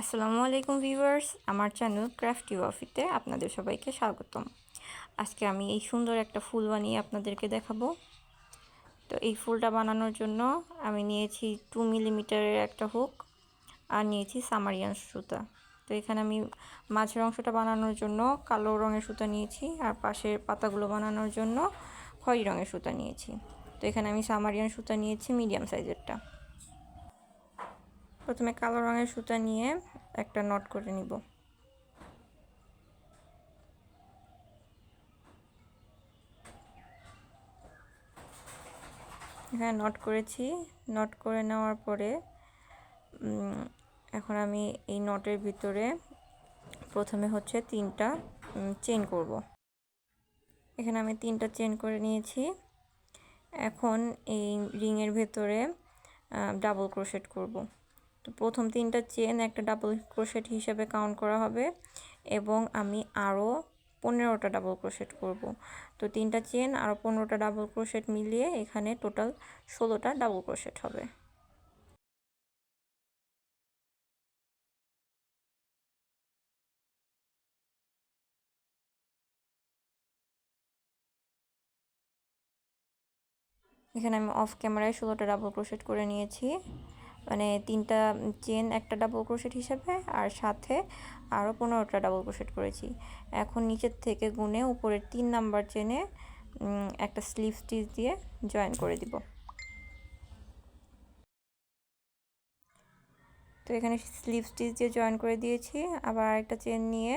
আসসালামু আলাইকুম ভিউয়ার্স, আমার চ্যানেল ক্রাফটি ওয়াফিতে আপনাদের সবাইকে স্বাগতম। আজকে আমি এই সুন্দর একটা ফুল বানিয়ে আপনাদেরকে দেখাবো। তো এই ফুলটা বানানোর জন্য আমি নিয়েছি টু মিলিমিটারের একটা হুক আর নিয়েছি সামারিয়ান সুতা। তো এখানে আমি মাঝের অংশটা বানানোর জন্য কালো রঙের সুতা নিয়েছি আর পাশের পাতাগুলো বানানোর জন্য খয়েরি রঙের সুতা নিয়েছি। তো এখানে আমি সামারিয়ান সুতা নিয়েছি মিডিয়াম সাইজেরটা। প্রথমে কালো রঙের সুতা নিয়ে একটা নট করে নিব। এখানে নট করেছি। নট করে নেওয়ার পরে এখন আমি এই নটের ভিতরে প্রথমে হচ্ছে তিনটা চেন করব। এখানে আমি তিনটা চেন করে নিয়েছি। এখন এই রিংয়ের ভেতরে ডাবল ক্রোশেট করব। তো প্রথম তিনটা চেন একটা ডাবল ক্রোশেট হিসেবে কাউন্ট করা হবে এবং আমি আরও পনেরোটা ডাবল ক্রোশেট করব। তো তিনটা চেন আর পনেরোটা ডাবল ক্রোশেট মিলিয়ে এখানে টোটাল ষোলোটা ডাবল ক্রোশেট হবে। এখানে আমি অফ ক্যামেরায় ষোলোটা ডাবল ক্রোশেট করে নিয়েছি। মানে তিনটা চেন একটা ডাবল ক্রোশেট হিসাবে আর সাথে আরও পনেরোটা ডাবল ক্রোশেট করেছি। এখন নিচের থেকে গুনে উপরের তিন নাম্বার চেনে একটা স্লিভ স্টিচ দিয়ে জয়েন করে দিব। তো এখানে স্লিভ স্টিচ দিয়ে জয়েন করে দিয়েছি। আবার একটা চেন নিয়ে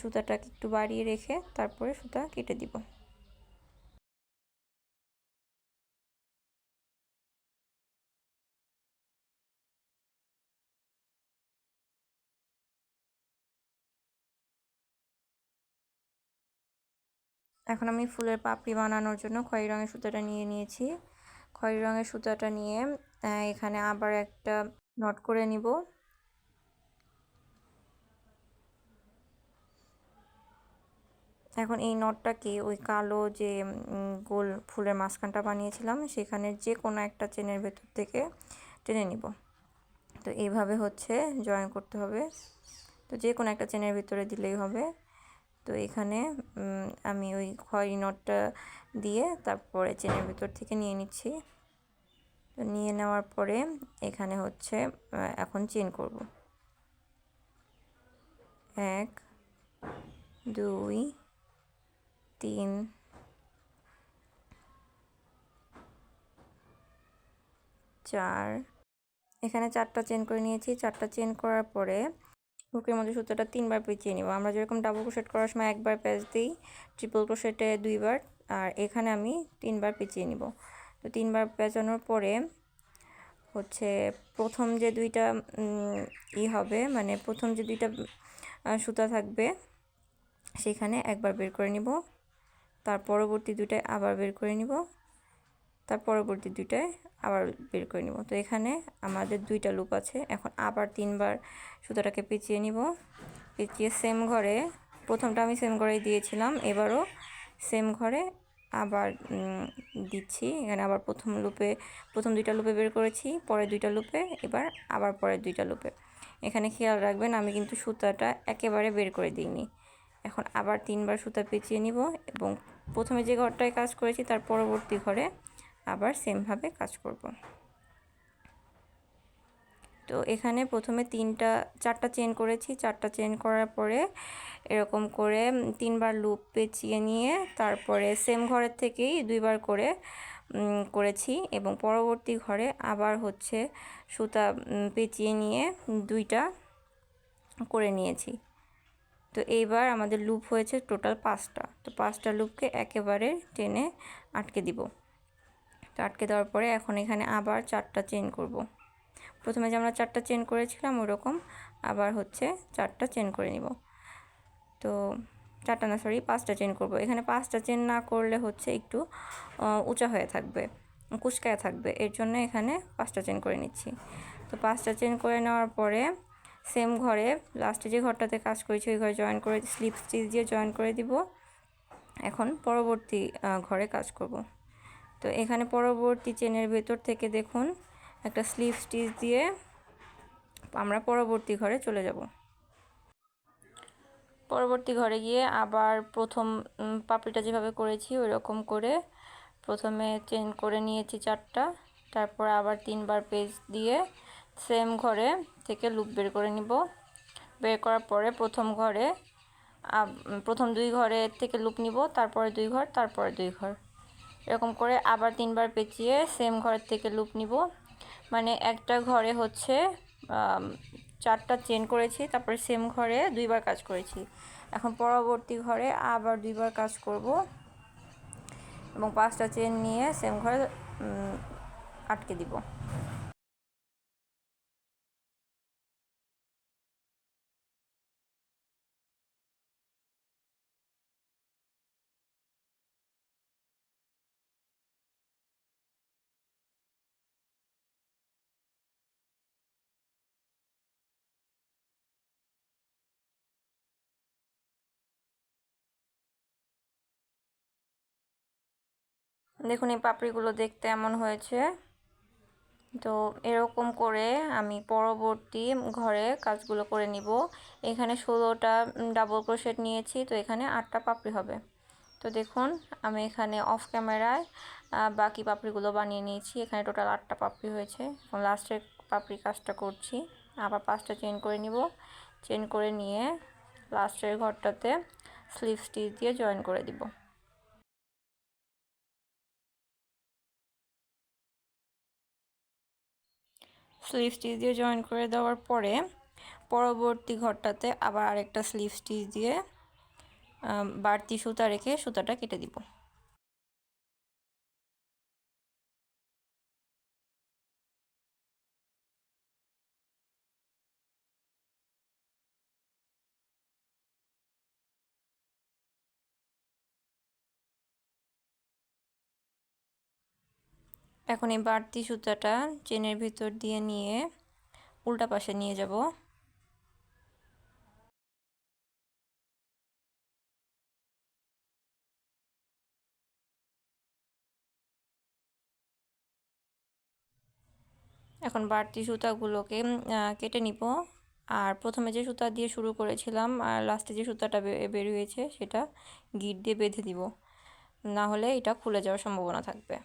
সুতাটাকে একটু বাড়িয়ে রেখে তারপরে সুতা কেটে দিব। এখন আমি ফুলের পাপড়ি বানানোর জন্য খয়েরি রঙের সুতাটা নিয়ে নিয়েছি। খয়েরি রঙের সুতাটা নিয়ে এখানে আবার একটা নট করে নিব। এখন এই নটটাকে ওই কালো যে গোল ফুলের মাঝখানটা বানিয়েছিলাম, সেখানে যে কোনো একটা চেনের ভেতর থেকে টেনে নিব। তো এইভাবে হচ্ছে জয়েন করতে হবে। তো যে কোনো একটা চেনের ভিতরে দিলেই হবে। তো এখানে আমি ওই খয়েরি নটটা দিয়ে তারপরে চেনের ভিতর থেকে নিয়ে নিচ্ছি। তো নিয়ে নেওয়ার পরে এখানে হচ্ছে এখন চেন করব। এক, দুই, তিন, চার। এখানে চারটা চেন করে নিয়েছি। চারটা চেন করার পরে হুকের মধ্যে সুতোটা তিনবার পেঁচিয়ে নিব। আমরা যেরকম ডাবল ক্রোশেট করার সময় একবার প্যাচ দিই ট্রিপল ক্রোশেটে দুইবার, আর এখানে আমি তিনবার পেঁচিয়ে নিব। তো তিনবার পেঁচানোর পরে হচ্ছে প্রথম যে দুইটা ই হবে মানে প্রথম যে দুইটা সুতা থাকবে, সেখানে একবার বের করে নিব। তার পরবর্তী দুইটায় আবার বের করে নিব। তার পরবর্তী দুইটায় আবার বের করে নিব। তো এখানে আমাদের দুইটা লুপ আছে। এখন আবার তিনবার সুতোটাকে পেঁচিয়ে নিব। পেঁচিয়ে সেম ঘরে, প্রথমটা আমি সেম ঘরেই দিয়েছিলাম, এবারও সেম ঘরে আবার দিচ্ছি। এখানে আবার প্রথম লুপে প্রথম দুইটা লুপে বের করেছি পরে দুইটা লুপে এবার আবার পরের দুইটা লুপে এখানে খেয়াল রাখবেন, আমি কিন্তু সুতাটা একেবারে বের করে দিইনি। এখন আবার তিনবার সুতা পেঁচিয়ে নিব এবং প্রথমে যে ঘরটায় কাজ করেছি, তার পরবর্তী ঘরে আবার সেমভাবে কাজ করব। তো এখানে প্রথমে তিনটা, চারটা চেন করেছি। চারটা চেন করার পরে এরকম করে তিনবার লুপ পেঁচিয়ে নিয়ে তারপরে সেম ঘরের থেকেই দুইবার করে করেছি এবং পরবর্তী ঘরে আবার হচ্ছে সুতা পেঁচিয়ে নিয়ে দুইটা করে নিয়েছি। তো এইবার আমাদের লুপ হয়েছে টোটাল পাঁচটা। তো পাঁচটা লুপকে একেবারে টেনে আটকে দিব। তো আটকে দেওয়ার পরে এখন এখানে আবার চারটা চেন করব। প্রথমে যে আমরা চারটা চেন করেছিলাম ওরকম, আবার হচ্ছে চারটা চেন করে নিব। তো চারটা না সরি পাঁচটা চেন করব। এখানে পাঁচটা চেন না করলে হচ্ছে একটু উঁচা হয়ে থাকবে, কুচকায় থাকবে। এর জন্য এখানে পাঁচটা চেন করে নিচ্ছি। তো পাঁচটা চেন করে নেওয়ার পরে সেম ঘরে লাস্টে যে ঘরটাতে কাজ করেছি, ওই ঘরে জয়েন করে স্লিপ স্টিচ দিয়ে জয়েন করে দিব। এখন পরবর্তী ঘরে কাজ করব। তো এখানে পরবর্তী চেনের ভেতর থেকে দেখুন একটা স্লিভ স্টিচ দিয়ে আমরা পরবর্তী ঘরে চলে যাব। পরবর্তী ঘরে গিয়ে আবার প্রথম পাপড়িটা যেভাবে করেছি ওই রকম করে প্রথমে চেন করে নিয়েছি চারটা, তারপর আবার তিনবার পেজ দিয়ে সেম ঘরে থেকে লুপ বের করে নিব। বের করার পরে প্রথম ঘরে প্রথম দুই ঘরে থেকে লুপ নিব, তারপরে দুই ঘর, তারপরে দুই ঘর। এরকম করে আবার তিনবার পেঁচিয়ে সেম ঘরের থেকে লুপ নিব। মানে একটা ঘরে হচ্ছে চারটা চেন করেছি, তারপরে সেম ঘরে দুইবার কাজ করেছি। এখন পরবর্তী ঘরে আবার দুইবার কাজ করব এবং পাঁচটা চেন নিয়ে সেম ঘরে আটকে দিব। দেখুন, এই পাপড়িগুলো দেখতে এমন হয়েছে। তো এরকম করে আমি পরবর্তী ঘরে কাজগুলো করে নিব। এখানে ষোলোটা ডাবল ক্রোশেট নিয়েছি, তো এখানে আটটা পাপড়ি হবে। তো দেখুন, আমি এখানে অফ ক্যামেরায় বাকি পাপড়িগুলো বানিয়ে নিয়েছি। এখানে টোটাল আটটা পাপড়ি হয়েছে। এখন লাস্টের পাপড়ি কাজটা করছি। আবার পাঁচটা চেন করে নিব। চেন করে নিয়ে লাস্টের ঘরটাতে স্লিভ স্টিচ দিয়ে জয়েন করে দিব। স্লিভ স্টিচ দিয়ে জয়েন করে দেওয়ার পরে পরবর্তী ঘরটাতে আবার আরেকটা স্লিভ স্টিচ দিয়ে বাড়তি সুতা রেখে সুতাটা কেটে দিব। এখন এই বাড়তি সুতাটা চেনের ভিতর দিয়ে নিয়ে উল্টা পাশে নিয়ে যাব। এখন বাড়তি সুতাগুলোকে কেটে নিব। আর প্রথমে যে সুতা দিয়ে শুরু করেছিলাম, আর লাস্টে যে সুতাটা বের হয়েছে সেটা গিট দিয়ে বেঁধে দিব। না হলে এটা খুলে যাওয়ার সম্ভাবনা থাকবে।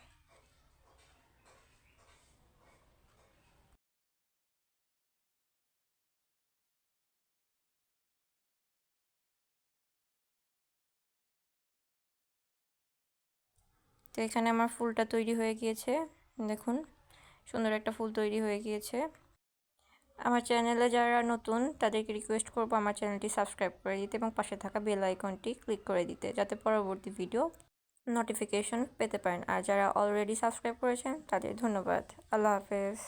তো এখানে আমার ফুলটা তৈরি হয়ে গিয়েছে। দেখুন, সুন্দর একটা ফুল তৈরি হয়ে গিয়েছে। আমার চ্যানেলে যারা নতুন, তাদেরকে রিকোয়েস্ট করব আমার চ্যানেলটি সাবস্ক্রাইব করে দিতে এবং পাশে থাকা বেল আইকনটি ক্লিক করে দিতে, যাতে পরবর্তী ভিডিও নোটিফিকেশন পেতে পারেন। আর যারা অলরেডি সাবস্ক্রাইব করেছেন, তাদের ধন্যবাদ। আল্লাহ হাফেজ।